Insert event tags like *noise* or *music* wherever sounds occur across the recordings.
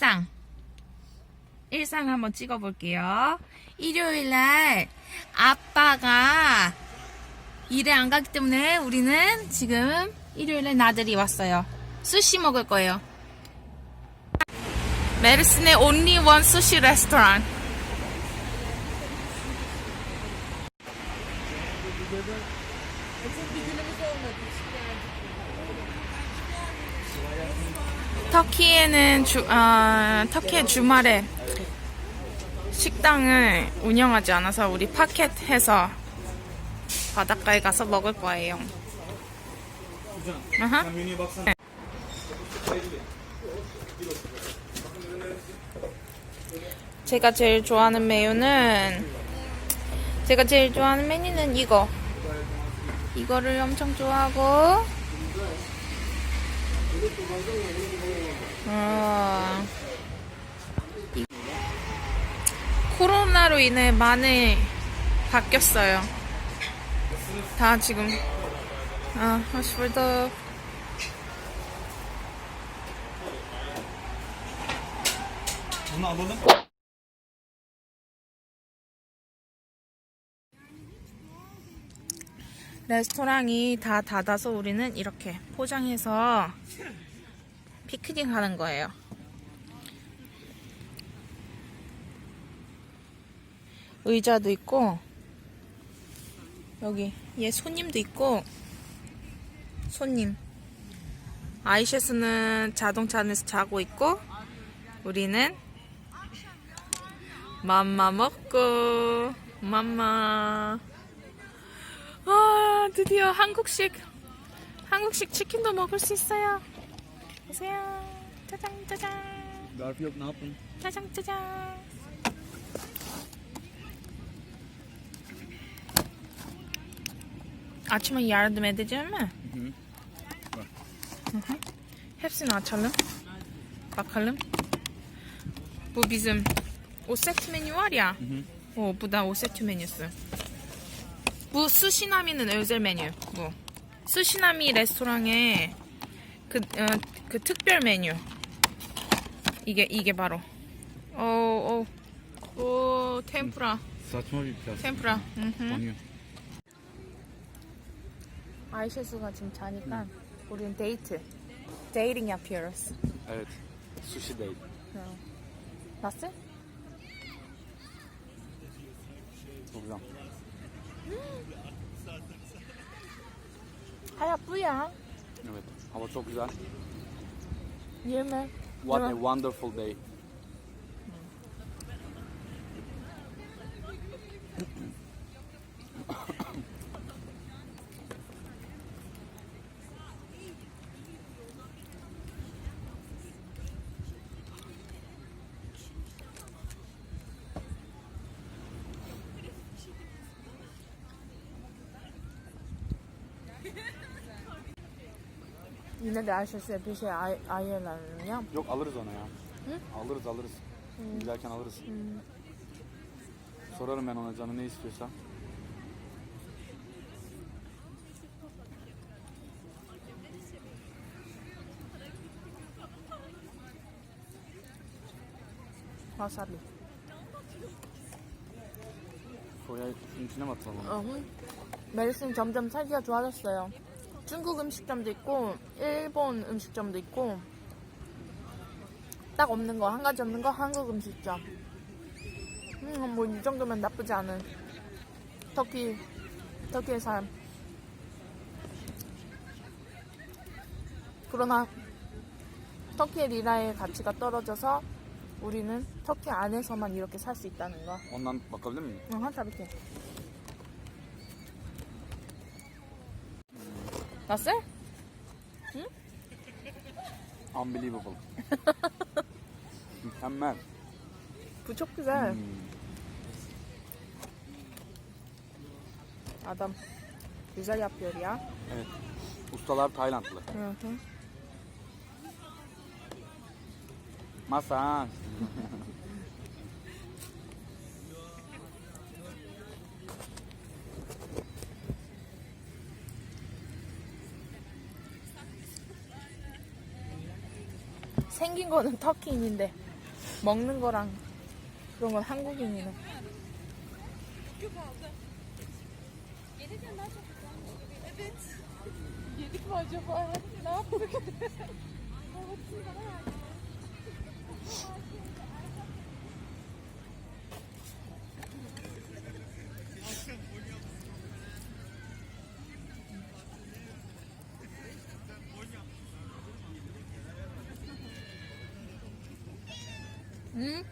일상 일상 한번 찍어볼게요. 일요일 날 아빠가 일에 안 가기 때문에 우리는 지금 일요일 날 나들이 왔어요. 수시 먹을 거예요. 메르슨의 only one sushi restaurant. 터키에는 주, 아, 터키의 주말에 식당을 운영하지 않아서 우리 파켓해서 바닷가에 가서 먹을 거예요. 아하. 네. 제가 제일 좋아하는 메뉴는 제가 제일 좋아하는 메뉴는 이거. 이거를 엄청 좋아하고 어, 이- 코로나로 인해 많이 바뀌었어요. 다 지금 아, 하시벌더 Bunu alalım. 레스토랑이 다 닫아서 우리는 이렇게 포장해서 피크닉 하는 거예요. 의자도 있고 여기 얘 손님도 있고 손님 아이셰스는 자동차 안에서 자고 있고 우리는 맘마 먹고 맘마 아 드디어 한국식 한국식 치킨도 먹을 수 있어요 보세요 Açma yardım edeceğim mi? hı. Hı hı. Hepsini açalım. Bakalım. Bu bizim o set menü var ya. O bu da o set menüsü. Bu 스시나미는 özel menü bu. 스시나미 레스토랑의 그, 어, 그 특별 메뉴. 이게 이게 바로. 오, 오, 오, 템프라. 템프라. Banyo. 아이셰스가 지금 자니까 우리는 데이트. 데이팅 appearance. Evet. Sushi? Çok güzel. 하얗뿌야. Evet. Hava çok güzel. 예매. What a Evet. wonderful day. Yine de Ayşe'siyle bir şey ay ayırlanır ya. Yok alırız onu ya. Alırız alırız. Giderken alırız. Sorarım ben ona canı ne istiyorsa. 와사비. Soya içine mi atalım onu? 어, 메르스는 점점 살기가 좋아졌어요. 중국 음식점도 있고, 일본 음식점도 있고, 딱 없는 거, 한 가지 없는 거 한국 음식점. 음, 뭐 이 정도면 나쁘지 않은 터키 터키의 삶. 그러나 터키의 리라의 가치가 떨어져서 우리는 터키 안에서만 이렇게 살 수 있다는 거. Ondan bakabilir miyim? Aha tabii ki. Nasıl? Unbelievable. *laughs* Mükemmel. Bu çok güzel. Hmm. Adam güzel yapıyor ya. Evet. Ustalar Taylandlı. Hı hı. Masaj. *laughs* 생긴 거는 터키인인데 먹는 거랑 그런 건 한국인이네. 응?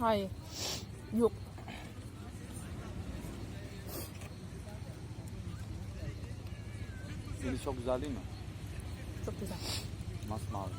Hayır. Yok. Deniz çok güzel değil mi? Çok güzel. Masmavi.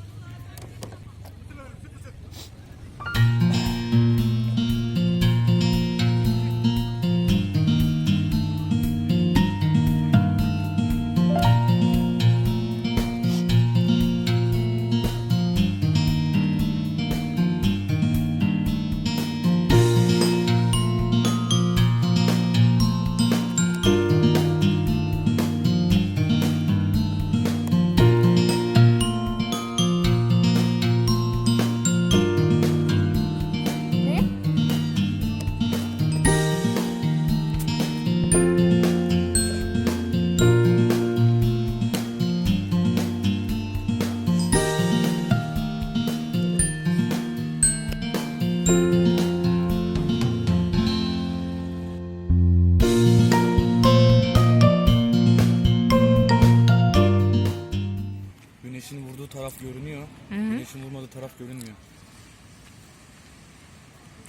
Güneşin vurduğu taraf görünüyor. Hı hı. Güneşin vurmadığı taraf görünmüyor.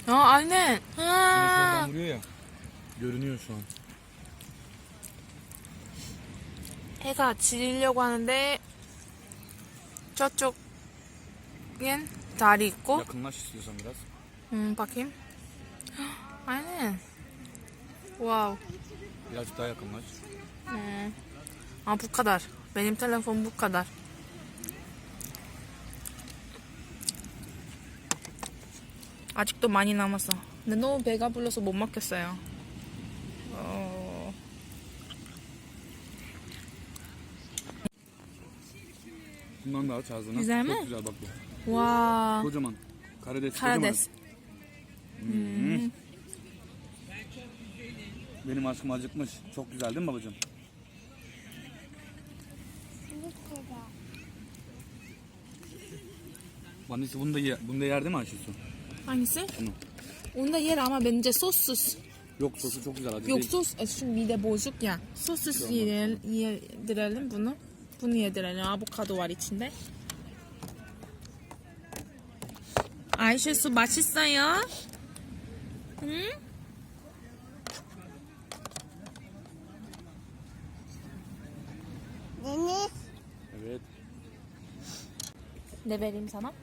어, aynen. Güneş Ha. oradan vuruyor ya. Görünüyor şu an. 해가 지려고 하는데 저쪽엔 달이 있고 Yakınlaş istiyorsan biraz. 음, bakayım. Aynen. Wow. Birazcık daha yakınlaş. 음. 아, bu kadar. Benim telefon bu kadar. 아직도 많이 남았어. 근데 너무 배가 불러서 못 먹겠어요. 어... Bundan da aç ağzına. Güzel mi? Çok güzel bak bu. 와. Kocaman. Karides. 카라데스. kocaman. Hmm. Benim aşkım acıkmış. Çok güzel değil mi babacığım? Annesi bunu da, ye, bunu da yer değil mi Ayşesu? hangisi? Bunu. Onu da yer ama bence sossuz. Yok sosu çok güzel acı Yok değil. sos, e, şimdi mide bozuk ya. Sossuz yedir, yedirelim bunu. Bunu yedirelim. Avokado var içinde. Ayşe su 맛있 어요? 응? Evet. Ne vereyim sana?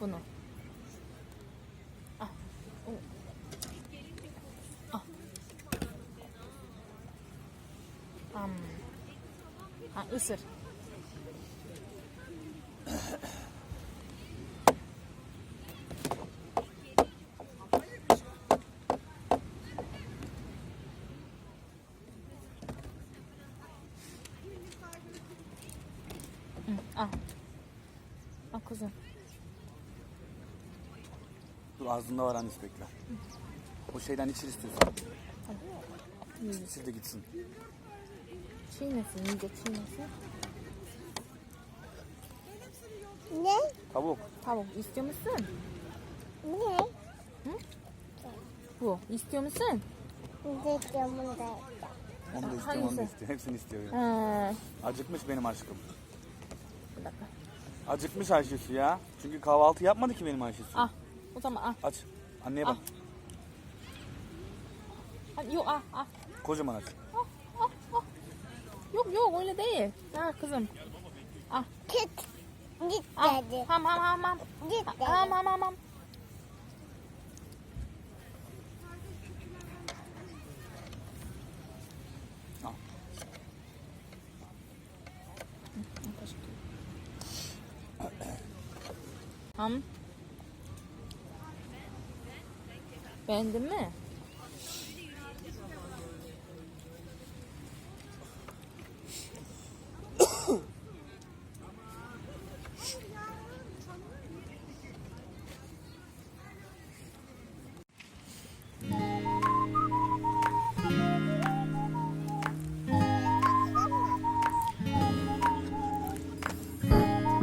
Bunu. Al. 오. Al. Am. Ha, ısır. Ağzında var annesi bekle. O şeyden içir istiyorsan. İçir de gitsin. çiğnesin, iyice çiğnesin. Ne? Tavuk. Tavuk istiyor musun? Ne? Bu. İstiyor musun? Diyeceğim bunu da. Onu da istiyor, onu da Hangisi? istiyor. Hepsini istiyor. ya. Ha. Acıkmış benim aşkım. Bir dakika. Acıkmış Ayşesu ya. Çünkü kahvaltı yapmadı ki benim Ayşesu. Ah. O zaman ah. Aç. Anneye bak. ah. Yok ah ah. Kocaman aç. Yok yok öyle değil. Ha kızım. Git. Git Ah. dedi. Ham ham ham ham. Git dedi. Ham ham ham ham. Al. Ham. Beğendin mi?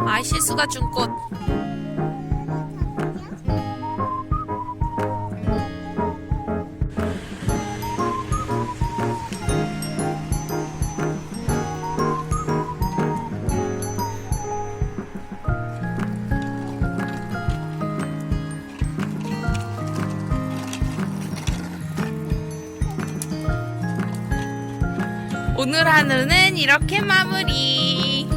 Ayşe 수가 준 꽃. 오늘 하루는 이렇게 마무리.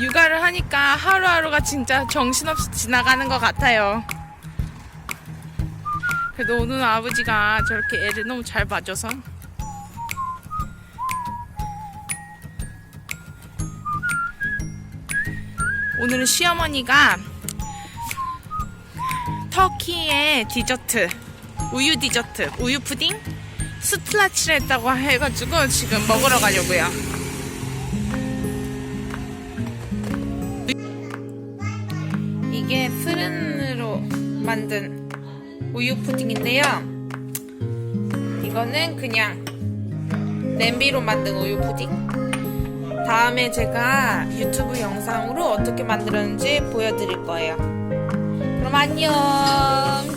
육아를 하니까 하루하루가 진짜 정신없이 지나가는 것 같아요. 그래도 오늘 아버지가 저렇게 애를 너무 잘 봐줘서 오늘은 시어머니가 터키의 디저트 우유 디저트 우유 푸딩 스트라치를 했다고 해가지고 지금 먹으러 가려고요. 이게 프른으로 만든 우유 푸딩인데요. 이거는 그냥 냄비로 만든 우유 푸딩. 다음에 제가 유튜브 영상으로 어떻게 만들었는지 보여드릴 거예요. 그럼 안녕.